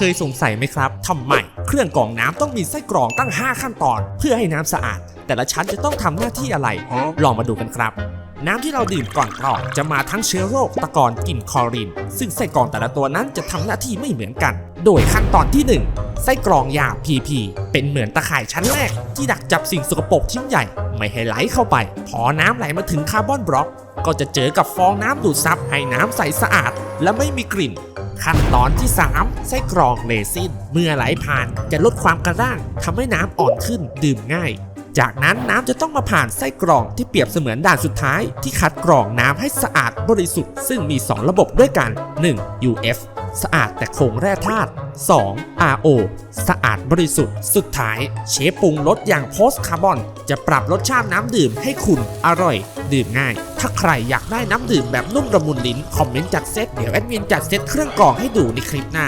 เคยสงสัยไหมครับทำไมเครื่องกรองน้ำต้องมีไส้กรองตั้ง 5 ขั้นตอน เพื่อให้น้ำสะอาด แต่ละชั้นจะต้องทำหน้าที่อะไร ลองมาดูกันครับ น้ำที่เราดื่มก่อนกรองจะมาทั้งเชื้อโรคตะกอนกลิ่นคลอรีนซึ่งไส้กรองแต่ละตัวนั้นจะทำหน้าที่ไม่เหมือนกัน โดยขั้นตอนที่ 1 ไส้กรองยา PP เป็นเหมือนตะข่ายชั้นแรก ที่ดักจับสิ่งสกปรกชิ้นใหญ่ ไม่ให้ไหลเข้าไป พอน้ำไหลมาถึงคาร์บอนบล็อก ก็จะเจอกับฟองน้ำดูดซับให้น้ำใสสะอาด และไม่มีกลิ่น ขั้นตอนที่ 3 ไส้กรองเรซิน เมื่อไหลผ่านจะลดความกระด้างทำให้น้ำอ่อนขึ้นดื่มง่าย จากนั้นน้ำจะต้องมาผ่านไส้กรองที่เปรียบเสมือนด่านสุดท้าย ที่คัดกรองน้ำให้สะอาดบริสุทธิ์ซึ่งมี 2 ระบบด้วยกัน 1. UF สะอาดแต่คงแร่ธาตุ 2. RO สะอาดบริสุทธิ์ สุดท้าย เชฟปรุงรสอย่างโพสคาร์บอน จะปรับรสชาติน้ำดื่มให้คุณอร่อย ดื่มง่าย ถ้าใครอยากได้น้ำดื่มแบบนุ่มละมุนลิ้น คอมเมนต์จัดเซตเดี๋ยวแอดมินจัดเซตเครื่องกรองให้ดูในคลิปหน้า